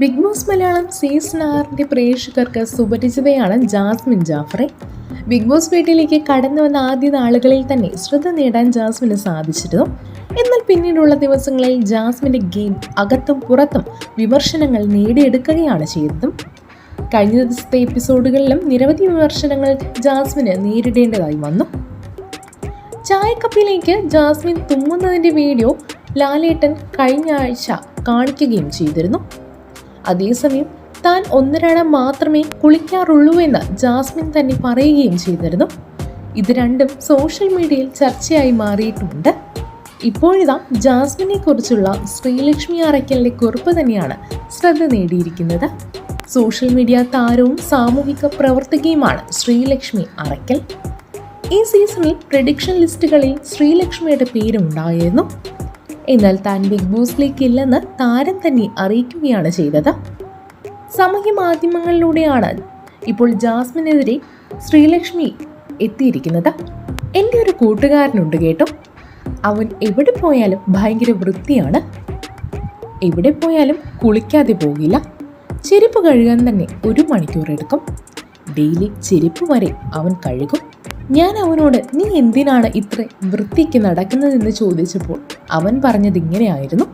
Big boss Malayalam season ആറിന്റെ പ്രേക്ഷകർക്ക് സുപരിചിതയാണ് ജാസ്മിൻ ജാഫറെ. ബിഗ് ബോസ് വീട്ടിലേക്ക് കടന്നു വന്ന ആദ്യ നാളുകളിൽ തന്നെ ശ്രദ്ധ നേടാൻ ജാസ്മിന് സാധിച്ചിരുന്നു. എന്നാൽ പിന്നീടുള്ള ദിവസങ്ങളിൽ ജാസ്മിന്റെ ഗെയിം അകത്തും പുറത്തും വിമർശനങ്ങൾ നേടിയെടുക്കുകയാണ് ചെയ്തതും. കഴിഞ്ഞ ദിവസത്തെ എപ്പിസോഡുകളിലും നിരവധി വിമർശനങ്ങൾ ജാസ്മിന് നേരിടേണ്ടതായി വന്നു. ചായക്കപ്പിലേക്ക് ജാസ്മിൻ തുമ്മുന്നതിന്റെ വീഡിയോ ലാലേട്ടൻ കഴിഞ്ഞ ആഴ്ച കാണിക്കുകയും ചെയ്തിരുന്നു. അതേസമയം താൻ ഒന്നരാടം മാത്രമേ കുളിക്കാറുള്ളൂ എന്ന് ജാസ്മിൻ തന്നെ പറയുകയും ചെയ്തിരുന്നു. ഇത് രണ്ടും സോഷ്യൽ മീഡിയയിൽ ചർച്ചയായി മാറിയിട്ടുമുണ്ട്. ഇപ്പോഴിതാ ജാസ്മിനെ കുറിച്ചുള്ള ശ്രീലക്ഷ്മി അറയ്ക്കലിന്റെ കുറിപ്പ് തന്നെയാണ് ശ്രദ്ധ നേടിയിരിക്കുന്നത്. സോഷ്യൽ മീഡിയ താരവും സാമൂഹിക പ്രവർത്തകയുമാണ് ശ്രീലക്ഷ്മി അറയ്ക്കൽ. ഈ സീസണിൽ പ്രഡിക്ഷൻ ലിസ്റ്റുകളിൽ ശ്രീലക്ഷ്മിയുടെ പേരുണ്ടായിരുന്നു. എന്നാൽ താൻ ബിഗ് ബോസിലേക്ക് ഇല്ലെന്ന് താരം തന്നെ അറിയിക്കുകയാണ് ചെയ്തത്. സമൂഹ മാധ്യമങ്ങളിലൂടെയാണ് ഇപ്പോൾ ജാസ്മിനെതിരെ ശ്രീലക്ഷ്മി എത്തിയിരിക്കുന്നത്. എന്റെ ഒരു കൂട്ടുകാരനുണ്ട് കേട്ടോ. അവൻ എവിടെ പോയാലും ഭയങ്കര വൃത്തിയാണ്. എവിടെ പോയാലും കുളിക്കാതെ പോകില്ല. ചെരുപ്പ് കഴുകാൻ തന്നെ ഒരു മണിക്കൂർ എടുക്കും ഡെയിലി ചെരുപ്പ് വരെ അവൻ കഴുകും. ഞാൻ അവനോട് നീ എന്തിനാണ് ഇത്ര വൃത്തിക്ക് നടക്കുന്നതെന്ന് ചോദിച്ചപ്പോൾ അവൻ പറഞ്ഞത് ഇങ്ങനെയായിരുന്നു.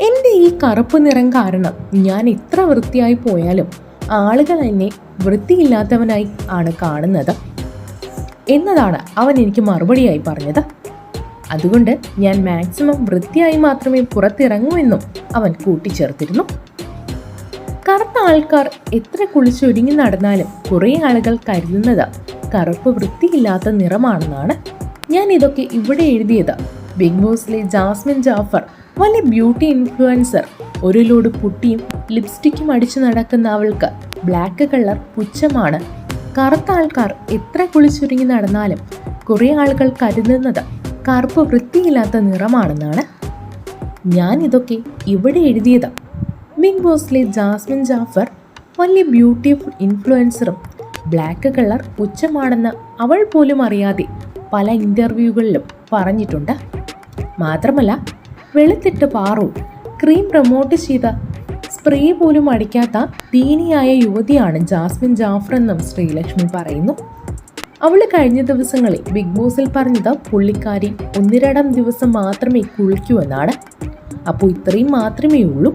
എന്റെ ഈ കറുപ്പ് നിറം കാരണം ഞാൻ ഇത്ര വൃത്തിയായി പോയാലും ആളുകൾ എന്നെ വൃത്തിയില്ലാത്തവനായി ആണ് കാണുന്നത് എന്നതാണ് അവൻ എനിക്ക് മറുപടിയായി പറഞ്ഞത്. അതുകൊണ്ട് ഞാൻ മാക്സിമം വൃത്തിയായി മാത്രമേ പുറത്തിറങ്ങൂ അവൻ കൂട്ടിച്ചേർത്തിരുന്നു. കറുത്ത ആൾക്കാർ എത്ര കുളിച്ചൊരുങ്ങി നടന്നാലും കുറേ ആളുകൾ കരുതുന്നത് കറുപ്പ് വൃത്തിയില്ലാത്ത നിറമാണെന്നാണ് ഞാൻ ഇതൊക്കെ ഇവിടെ എഴുതിയത്. ബിഗ് ബോസിലെ ജാസ്മിൻ ജാഫർ വലിയ ബ്യൂട്ടി ഇൻഫ്ലുവൻസർ ഒരു ലോഡ് പുട്ടിയും ലിപ്സ്റ്റിക്കും അടിച്ചു നടക്കുന്ന അവൾക്ക് ബ്ലാക്ക് കളർ പുച്ഛമാണ്. കറുത്ത ആൾക്കാർ എത്ര കുളിച്ചൊരുങ്ങി നടന്നാലും കുറേ ആളുകൾ കരുതുന്നത് കറുപ്പ് വൃത്തിയില്ലാത്ത നിറമാണെന്നാണ്. ഞാൻ ഇതൊക്കെ ഇവിടെ എഴുതിയത്. ബിഗ് ബോസിലെ ജാസ്മിൻ ജാഫർ വലിയ ബ്യൂട്ടിഫുൾ ഇൻഫ്ലുവൻസറും ബ്ലാക്ക് കളർ പുച്ഛമാണെന്ന് അവൾ പോലും അറിയാതെ പല ഇന്റർവ്യൂകളിലും പറഞ്ഞിട്ടുണ്ട്. മാത്രമല്ല വെളുത്തിട്ട് പാറു ക്രീം പ്രൊമോട്ട് ചെയ്ത സ്പ്രേ പോലും അടിക്കാത്ത ദീനിയായ യുവതിയാണ് ജാസ്മിൻ ജാഫർ എന്നും ശ്രീലക്ഷ്മി പറയുന്നു. അവൾ കഴിഞ്ഞ ദിവസങ്ങളിൽ ബിഗ് ബോസിൽ പറഞ്ഞത് പുള്ളിക്കാരി ഒന്നിരടം ദിവസം മാത്രമേ കുളിക്കൂ എന്നാണ്. അപ്പോൾ ഇത്രയും മാത്രമേ ഉള്ളൂ.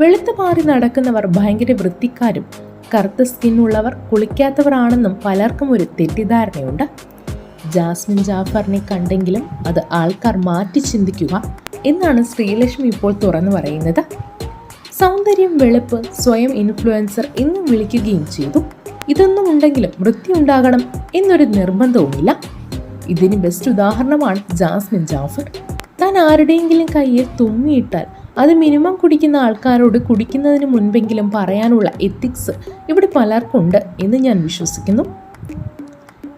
വെളുത്ത് പാറി നടക്കുന്നവർ ഭയങ്കര വൃത്തിക്കാരും കറുത്ത സ്കിൻ ഉള്ളവർ കുളിക്കാത്തവരാണെന്നും പലർക്കും ഒരു തെറ്റിദ്ധാരണയുണ്ട്. ജാസ്മിൻ ജാഫറിനെ കണ്ടെങ്കിലും അത് ആൾക്കാർ മാറ്റി ചിന്തിക്കുക എന്നാണ് ശ്രീലക്ഷ്മി ഇപ്പോൾ തുറന്നു പറയുന്നത്. സൗന്ദര്യം വെളുപ്പ് സ്വയം ഇൻഫ്ലുവൻസർ എന്നും വിളിക്കുകയും ചെയ്തു. ഇതൊന്നും ഉണ്ടെങ്കിലും വൃത്തി ഉണ്ടാകണം എന്നൊരു നിർബന്ധവുമില്ല. ഇതിന് ബെസ്റ്റ് ഉദാഹരണമാണ് ജാസ്മിൻ ജാഫർ. താൻ ആരുടെയെങ്കിലും കയ്യിൽ തുമ്മിയിട്ടാൽ അത് മിനിമം കുടിക്കുന്ന ആൾക്കാരോട് കുടിക്കുന്നതിന് മുൻപെങ്കിലും പറയാനുള്ള എത്തിക്സ് ഇവിടെ പലർക്കുണ്ട് എന്ന് ഞാൻ വിശ്വസിക്കുന്നു.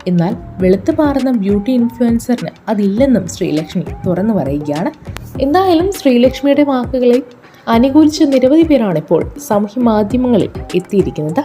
എന്നാൽ വെളുത്തു പാറുന്ന ബ്യൂട്ടി ഇൻഫ്ലുവൻസറിന് അതില്ലെന്നും ശ്രീലക്ഷ്മി തുറന്നു പറയുകയാണ്. എന്തായാലും ശ്രീലക്ഷ്മിയുടെ വാക്കുകളെ അനുകൂലിച്ച് നിരവധി പേരാണ് ഇപ്പോൾ സാമൂഹ്യ മാധ്യമങ്ങളിൽ എത്തിയിരിക്കുന്നത്.